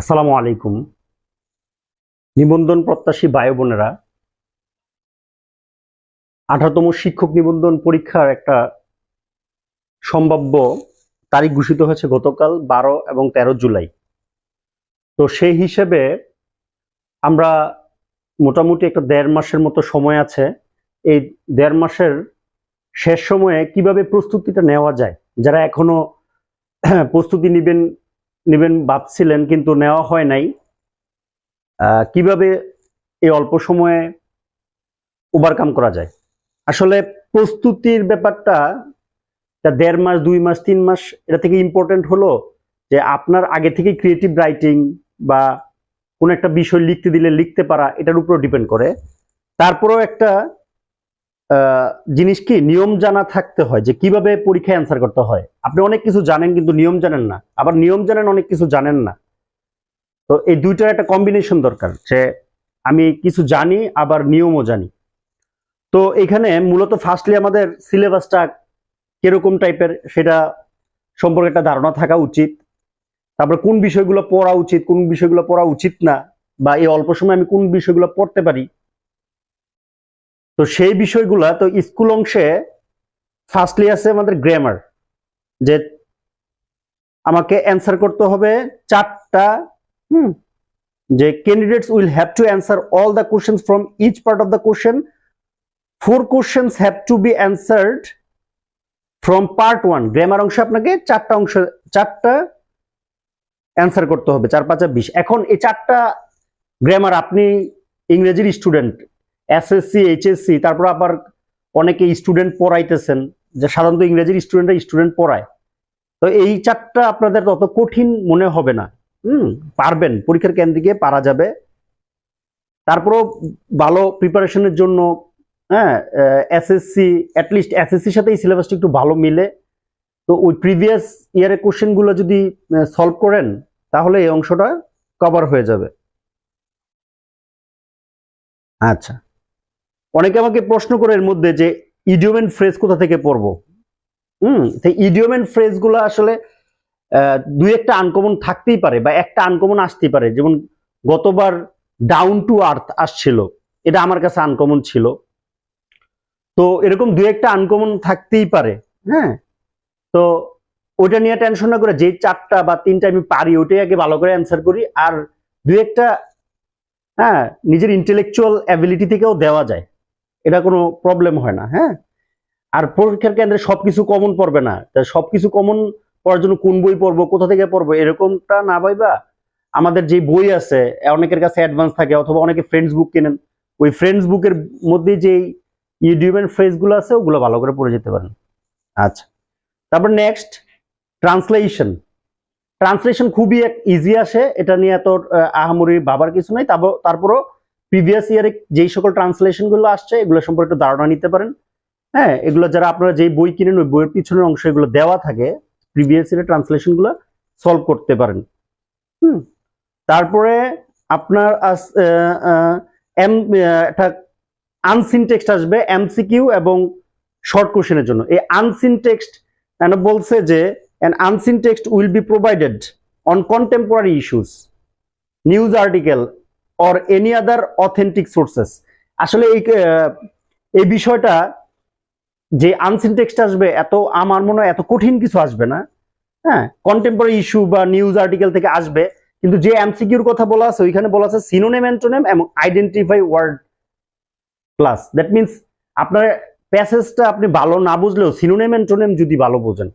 আসসালামু আলাইকুম। নিবন্ধন প্রত্যাশী ভাই বোনেরা, আঠারোতম শিক্ষক নিবন্ধন পরীক্ষার একটা সম্ভাব্য তারিখ ঘোষিত হয়েছে গতকাল বারো এবং তেরো জুলাই। তো সেই হিসেবে আমরা মোটামুটি একটা দেড় মাসের মতো সময় আছে। এই দেড় মাসের শেষ সময়ে কীভাবে প্রস্তুতিটা নেওয়া যায়, যারা এখনও প্রস্তুতি নেবেন নেবেন ভাবছিলেন কিন্তু নেওয়া হয় নাই। কীভাবে এই অল্প সময়ে ওভারকাম করা যায়? আসলে প্রস্তুতির ব্যাপারটা দেড় মাস, দুই মাস, তিন মাস, এটা থেকে ইম্পর্টেন্ট হলো যে আপনার আগে থেকে ক্রিয়েটিভ রাইটিং বা কোনো একটা বিষয় লিখতে দিলে লিখতে পারা, এটার উপর ডিপেন্ড করে। তারপরেও একটা জিনিস কি? নিয়ম জানা থাকতে হয় যে কীভাবে পরীক্ষায় অ্যান্সার করতে হয়। আপনি অনেক কিছু জানেন কিন্তু নিয়ম জানেন না। আবার নিয়ম জানেন, অনেক কিছু জানেন না। তো এই দুইটার একটা কম্বিনেশন দরকার যে আমি কিছু জানি, আবার নিয়মও জানি। তো এখানে মূলত ফার্স্টলি আমাদের সিলেবাসটা কীরকম টাইপের সেটা সম্পর্কে একটা ধারণা থাকা উচিত। তারপরে কোন বিষয়গুলো পড়া উচিত, কোন বিষয়গুলো পড়া উচিত না, বা এই অল্প সময় আমি কোন বিষয়গুলো পড়তে পারি তো সেই বিষয়গুলা, তো স্কুল অংশে ফার্স্টলি আছে আমাদের গ্রামার যে আমাকে অ্যান্সার করতে হবে চারটা, হুম, যে candidates will have to answer all the questions from each part of the question four questions have to be answered from part one grammar অংশে আপনাকে চারটা অংশ, চারটা অ্যান্সার করতে হবে, চার, পাঁচা বিশ। এখন এই চারটা গ্রামার আপনি ইংরেজির স্টুডেন্ট এসএসসি এইচএসসি তারপর আবার অনেকে স্টুডেন্ট পড়াইতেছেন, যে সাধারণত ইংরেজির স্টুডেন্টরা স্টুডেন্ট পড়ায়। তো এই চারটা আপনাদের তত কঠিন মনে হবে না। হুম, পারবেন, পরীক্ষার কেন্দ্রে গিয়ে পারা যাবে। তারপরও ভালো প্রিপারেশনের জন্য হ্যাঁ এসএসসি অ্যাটলিস্ট এসএসসির সাথে এই সিলেবাসটা একটু ভালো মিলে। তো ওই প্রিভিয়াস ইয়ারের কোশ্চেনগুলো যদি সলভ করেন, তাহলে এই অংশটা কভার হয়ে যাবে। আচ্ছা। অনেকে আমাকে প্রশ্ন করে এর মধ্যে যে ইডিওমেন ফ্রেজ কোথা থেকে পড়ব? হুম, তো ইডিওমেন ফ্রেজগুলো আসলে দুই একটা আনকমন থাকতেই পারে বা একটা আনকমন আসতেই পারে। যেমন গতবার ডাউন টু আর্থ আসছিল, এটা আমার কাছে আনকমন ছিল। তো এরকম দুই একটা আনকমন থাকতেই পারে হ্যাঁ? তো ওইটা নিয়ে টেনশন না করে যে চারটা বা তিনটা আমি পারি, ওইটাই আগে ভালো করে অ্যান্সার করি। আর দুই একটা হ্যাঁ নিজের ইন্টেলেকচুয়াল অ্যাবিলিটি থেকেও দেওয়া যায়। এটা কোনো প্রবলেম হয় না হ্যাঁ? আর পরীক্ষার কেন্দ্রে সবকিছু কমন পড়বে না। সবকিছু কমন পড়ার জন্য কোন বই পড়ব কোথা থেকে পড়ব এরকমটা না ভাইবা? আমাদের যে বই আছে অনেকের কাছে অ্যাডভান্স থাকে অথবা অনেকে ফ্রেন্ডস বুক কেনেন। ওই ফ্রেন্ডস বুকের মধ্যে যে ইউডিউবের ফ্রেজগুলো আছে ওগুলো ভালো করে পড়ে যেতে পারেন। আচ্ছা। তারপর নেক্সট ট্রান্সলেশন ট্রান্সলেশন খুবই এক ইজি আসে। এটা নিয়ে এত আহ, আহামরি ভাবার কিছু নাই। তারপর তারপরও প্রিভিয়াস ইয়ারে যেই সকল ট্রান্সলেশনগুলো আসছে, এগুলো সম্পর্কে ধারণা নিতে পারেন। হ্যাঁ এগুলো যারা আপনারা যেই বই কিনেন, ওই বইয়ের পিছনের অংশ এগুলো দেওয়া থাকে প্রিভিয়াস ইয়ারের ট্রান্সলেশনগুলো সলভ করতে পারেন। হুম, তারপরে আপনার এম একটা আনসিন টেক্সট আসবে এমসিকিউ এবং শর্ট কোশ্চেনের জন্য। এই আনসিন টেক্সট বলছে যে, an unseen text will be provided on contemporary issues news article or any other authentic sources. আসলে এই এই বিষয়টা যে আনসিন আসবে, এত আমার মনে হয় এত কঠিন কিছু আসবে না। হ্যাঁ কন্টেম্পোরারি ইস্যু বা নিউজ আর্টিকেল থেকে আসবে, কিন্তু যে এমসিকিউর কথা বলা আছে, ওইখানে বলা আছে সিনোনেম অ্যান্টোনেম এবং identify word plus that means আপনার প্যাসেজটা আপনি ভালো না বুঝলেও সিনোনেম অ্যান্টোনেম যদি ভালো বোঝেন।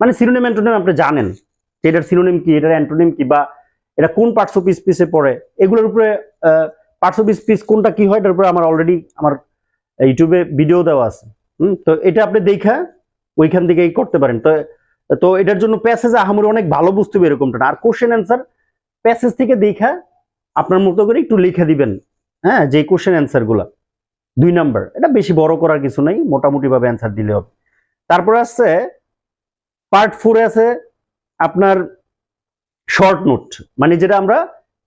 মানে সিনোনিম অ্যান্টোনিম আপনি জানেন যে এটার সিনোনিম কি, এটার অ্যান্টোনিম কি বা এটা কোন পার্টস অফ স্পিসে পড়ে? এগুলোর উপরে পার্টস অফ স্পিস কোনটা কি হয়, এটার উপরে আমার অলরেডি আমার ইউটিউবে ভিডিও দেওয়া আছে। তো এটা আপনি দেখা ওইখান থেকেই করতে পারেন। তো তো এটার জন্য প্যাসেজ আহামরি অনেক ভালো বুঝতে হবে এরকমটা আর কোশ্চেন অ্যান্সার প্যাসেজ থেকে দেখা আপনার মতো করে একটু লিখে দিবেন। হ্যাঁ যে কোশ্চেন অ্যান্সারগুলা। দুই নাম্বার এটা বেশি বড় করার কিছু নাই মোটামুটি ভাবে অ্যান্সার দিলে হবে। তারপর আসছে পার্ট ফোরে আছে আপনার শর্ট নোট মানে যেটা আমরা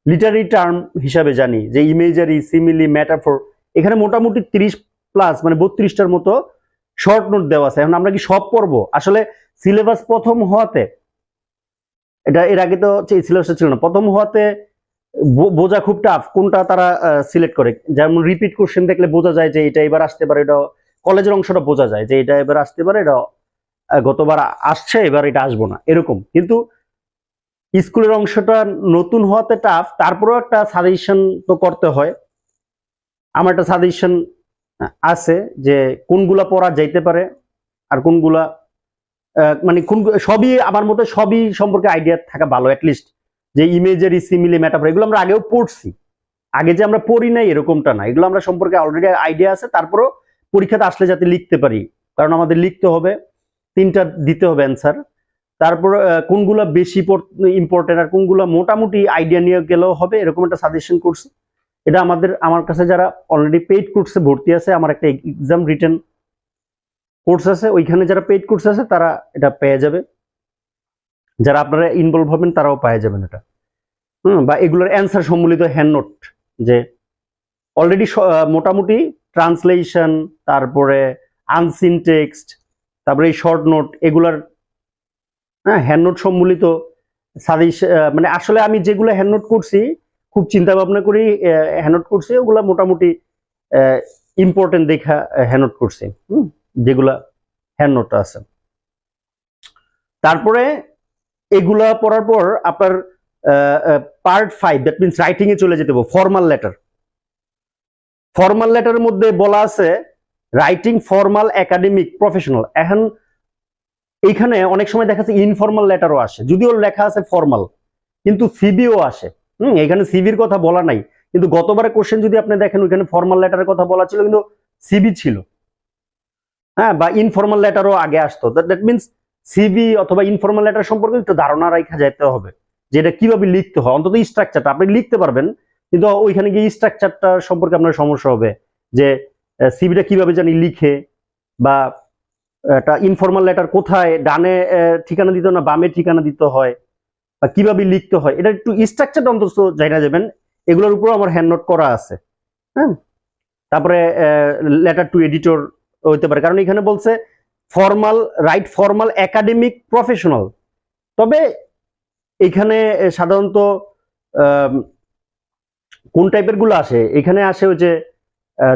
লিটারি টার্ম হিসাবে জানি, যে ইমেজারি সিমিলি ম্যাটাফোর এখানে মোটামুটি তিরিশ প্লাস মানে বত্রিশটার মতো শর্ট নোট দেওয়া আছে। এখন আমরা কি সব পড়ব? আসলে সিলেবাস প্রথম হওয়াতে, এটা এর আগে তো সিলেবাসটা ছিল না, প্রথম হওয়াতে বোঝা খুব টাফ কোনটা তারা সিলেক্ট করে। যেমন রিপিট কোশ্চেন দেখলে বোঝা যায় যে এটা এবার আসতে পারে, এটা কলেজের অংশটা বোঝা যায় যে এটা এবার আসতে পারে, এটা গতবার আসছে, এবার এটা আসব না। এরকম। কিন্তু স্কুলের অংশটা নতুন হওয়াতে টাফ তারপরেও একটা সাজেশন তো করতে হয়। আমার একটা সাজেশন আছে যে কোনগুলা পড়া যাইতে পারে আর কোনগুলা মানে কোন, সবই আমার মতে সবই সম্পর্কে আইডিয়া থাকা ভালো অ্যাটলিস্ট যে ইমেজের সিমিলি ম্যাটাফর এগুলো আমরা আগেও পড়ছি। আগে যে আমরা পড়ি নাই এরকমটা না, এগুলো আমরা সম্পর্কে অলরেডি আইডিয়া আছে, তারপরেও পরীক্ষাতে আসলে যাতে লিখতে পারি। কারণ আমাদের লিখতে হবে, তিনটা দিতে হবে অ্যান্সার তারপর কোনগুলা বেশি ইম্পর্টেন্ট আর কোনগুলা মোটামুটি আইডিয়া নিয়ে গেলেও হবে, এরকম একটা সাজেশন করছি। এটা আমাদের, আমার কাছে যারা অলরেডি পেইড কোর্সে ভর্তি আছে, আমার একটা এক্সাম রিটেন কোর্স আছে, ওইখানে যারা পেইড কোর্স আছে, তারা এটা পেয়ে যাবে। যারা আপনারা ইনভলভ হবেন, তারাও পেয়ে যাবেন এটা। হুম, বা এগুলোর অ্যান্সার সম্বলিত হ্যান্ড নোট যে অলরেডি মোটামুটি ট্রান্সলেশন তারপরে আনসিন টেক্সট তারপরে এই শর্ট নোট এগুলার হ্যাঁ হ্যান্ডনোট সম্বলিত সাজেশ মানে আসলে আমি যেগুলো হ্যান্ড নোট করছি, খুব চিন্তা ভাবনা করি হ্যান্ড নোট করছি, ওগুলা মোটামুটি ইম্পর্টেন্ট দেখা হ্যান্ড নোট করছি, হুম, যেগুলা হ্যান্ড নোট আছে। তারপরে এগুলা পড়ার পর আপনার part five that means writing এ চলে যেতে হবে ফর্মাল লেটার ফর্মাল লেটারের মধ্যে বলা আছে রাইটিং ফর্মাল একাডেমিক প্রফেশনাল এখন এইখানে অনেক সময় দেখা যাচ্ছে ইনফর্মাল লেটারও আসে, যদিও লেখা আছে ফর্মাল কিন্তু সিবিও আসে। হুম এখানে সিবির কথা বলা নাই, কিন্তু গতবারের কোশ্চেন যদি আপনি দেখেন, ওইখানে ফর্মাল লেটারের কথা বলা ছিল, কিন্তু সিবি ছিল। হ্যাঁ বা ইনফর্মাল লেটারও আগে আসতো। দ্যাট মিনস সিবি অথবা ইনফর্মাল লেটার সম্পর্কে একটু ধারণা রাখা যেতে হবে, যে এটা কীভাবে লিখতে হয়। অন্তত স্ট্রাকচারটা আপনি লিখতে পারবেন, কিন্তু ওইখানে গিয়ে স্ট্রাকচারটা সম্পর্কে আপনার সমস্যা হবে, যে সিবিটা কীভাবে জানি লিখে, বা একটা ইনফর্মাল লেটার কোথায়, ডানে ঠিকানা দিতে না, বামে ঠিকানা দিতে হয়, বা কীভাবে লিখতে হয়, এটা একটু স্ট্রাকচারটা অন্তত জানা যাবেন, এগুলোর উপরও আমার হ্যান্ড নোট করা আছে হ্যাঁ? তারপরে লেটার টু এডিটর হইতে পারে, কারণ এখানে বলছে formal right formal academic professional তবে এখানে সাধারণত কোন টাইপেরগুলো আসে, এখানে আসে ওই যে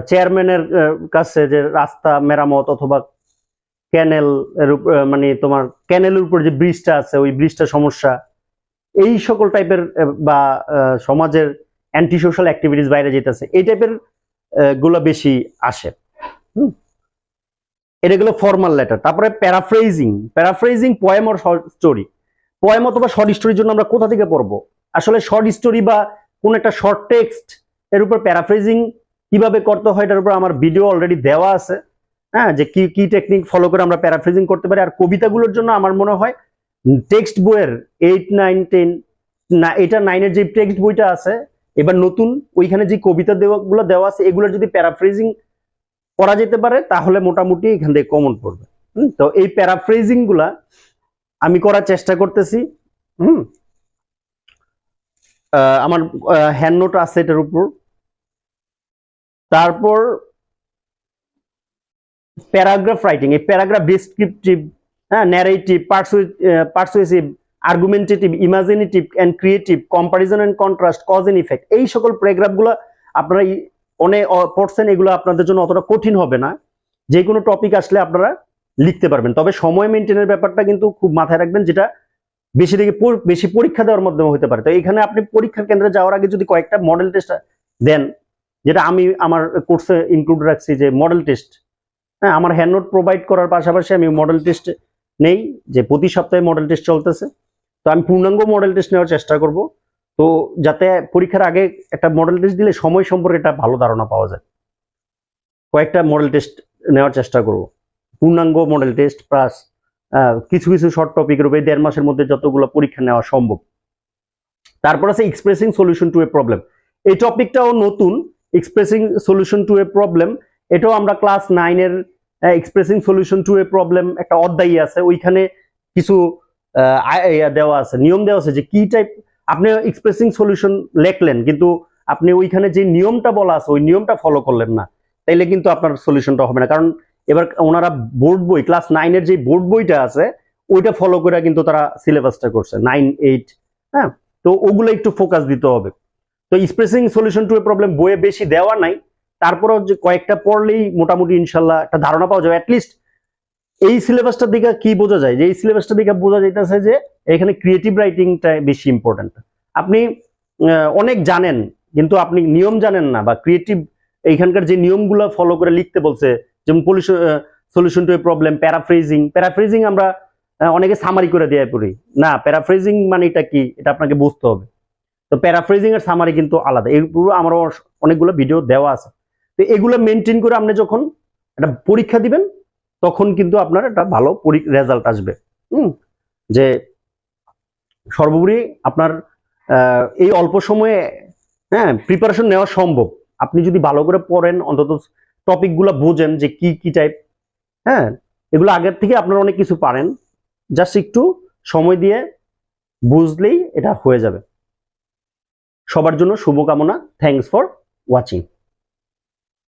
চেয়ারম্যানের কাছে যে রাস্তা, মেরামত অথবা ক্যানেল মানে তোমার ক্যানেলের উপর যে ব্রিজটা আছে, ওই ব্রিজটা সমস্যা। এই সকল টাইপের বা সমাজের অ্যান্টি সোশ্যাল অ্যাক্টিভিটিস বাইরে যেতেছে, এই টাইপেরগুলো বেশি আসে। হুম? এটা গেলো ফর্মাল লেটার তারপরে paraphrasing paraphrasing poem or short story poem অথবা শর্ট স্টোরির জন্য আমরা কোথা থেকে পড়ব? আসলে শর্ট স্টোরি বা কোন একটা শর্ট টেক্সট এর উপর প্যারাফ্রেজিং কীভাবে করতে হয়, এটার উপর আমার ভিডিও অলরেডি দেওয়া আছে। হ্যাঁ যে কি কি টেকনিক ফলো করে আমরা প্যারাফ্রেজিং করতে পারি। আর কবিতাগুলোর জন্য আমার মনে হয় টেক্সট বইয়ের এইট নাইন টেন না, এটা নাইনের যে টেক্সট বইটা আছে, এবার নতুন ওইখানে যে কবিতা দেওয়া গুলো দেওয়া আছে, এগুলোর যদি প্যারাফ্রেজিং করা যেতে পারে, তাহলে মোটামুটি এখান থেকে কমন পড়বে। তো এই প্যারাফ্রেজিংগুলা আমি করার চেষ্টা করতেছি। হুম আমার হ্যান্ড নোট আছে এটার উপর। তারপর প্যারাগ্রাফ রাইটিং, এই প্যারাগ্রাফ ডিসক্রিপটিভ হ্যাঁ narrative persuasive argumentative imaginative and creative comparison and contrast cause and effect এই সকল প্যারাগ্রাফগুলো আপনারা অনেক পড়ছেন এগুলো আপনাদের জন্য অতটা কঠিন হবে না। যে কোনো টপিক আসলে আপনারা লিখতে পারবেন। তবে সময় মেনটেনের ব্যাপারটা কিন্তু খুব মাথায় রাখবেন, যেটা বেশি থেকে বেশি পরীক্ষা দেওয়ার মাধ্যমে হতে পারে। তো এখানে আপনি পরীক্ষার কেন্দ্রে যাওয়ার আগে যদি কয়েকটা মডেল টেস্ট দেন, যেটা আমি আমার কোর্সে ইনক্লুড রাখছি যে মডেল টেস্ট হ্যাঁ আমার হ্যান্ড নোট প্রোভাইড করার পাশাপাশি আমি মডেল টেস্ট নেই, যে প্রতি সপ্তাহে মডেল টেস্ট চলতেছে। তো আমি পূর্ণাঙ্গ মডেল টেস্ট নেওয়ার চেষ্টা করব। তো যাতে পরীক্ষার আগে একটা মডেল টেস্ট দিলে সময় সম্পর্কে একটা ভালো ধারণা পাওয়া যায়। কয়েকটা মডেল টেস্ট নেওয়ার চেষ্টা করব। পূর্ণাঙ্গ মডেল টেস্ট প্লাস কিছু কিছু শর্ট টপিক উপরে দেড় মাসের মধ্যে যতগুলো পরীক্ষা নেওয়া সম্ভব। তারপর আছে expressing solution to a problem এই টপিকটাও নতুন। Expressing solution to a problem এটাও আমরা ক্লাস নাইনের expressing solution to a problem একটা অধ্যায় আছে। ওইখানে কিছু দেওয়া আছে, নিয়ম দেওয়া আছে যে কি টাইপ আপনি এক্সপ্রেসিং সলিউশন লেখলেন, কিন্তু আপনি ওইখানে যে নিয়মটা বলা আছে, ওই নিয়মটা ফলো করলেন না। তাইলে কিন্তু আপনার সলিউশনটা হবে না। কারণ এবার ওনারা বোর্ড বই ক্লাস নাইনের যে বোর্ড বইটা আছে, ওইটা ফলো করে কিন্তু তারা সিলেবাসটা করছে নাইন এইট হ্যাঁ? তো ওগুলো একটু ফোকাস দিতে হবে। তো expressing solution to a problem বইয়ে বেশি দেওয়া নাই। তারপরও যে কয়েকটা পড়লেই মোটামুটি ইনশাল্লাহ একটা ধারণা পাওয়া যাবে। অ্যাটলিস্ট এই সিলেবাসটার দিকে কি বোঝা যায়? যে এই সিলেবাসটার দিকে বোঝা যাইতেছে যে এখানে ক্রিয়েটিভ রাইটিংটা বেশি ইম্পর্টেন্ট আপনি অনেক জানেন, কিন্তু আপনি নিয়ম জানেন না বা ক্রিয়েটিভ এইখানকার যে নিয়মগুলো ফলো করে লিখতে বলছে, যেমন pollution solution to a problem paraphrasing paraphrasing আমরা অনেকে সামারি করে দেয়া পড়ি। না প্যারাফ্রেজিং মানে এটা কি? এটা আপনাকে বুঝতে হবে। তো প্যারাফ্রেজিং এর সামারি কিন্তু আলাদা। এই পুরো আমার অনেকগুলো ভিডিও দেওয়া আছে। তো এগুলো মেনটেন করে আপনি যখন একটা পরীক্ষা দিবেন, তখন কিন্তু আপনার একটা ভালো রেজাল্ট আসবে। হুম? যে সর্বোপরি আপনার এই অল্প সময়ে হ্যাঁ প্রিপারেশন নেওয়া সম্ভব। আপনি যদি ভালো করে পড়েন, অন্তত টপিকগুলো বোঝেন যে কি কি টাইপ হ্যাঁ এগুলো আগের থেকে আপনারা অনেক কিছু পারেন। জাস্ট একটু সময় দিয়ে বুঝলেই এটা হয়ে যাবে। সবার জন্য শুভকামনা। Thanks for watching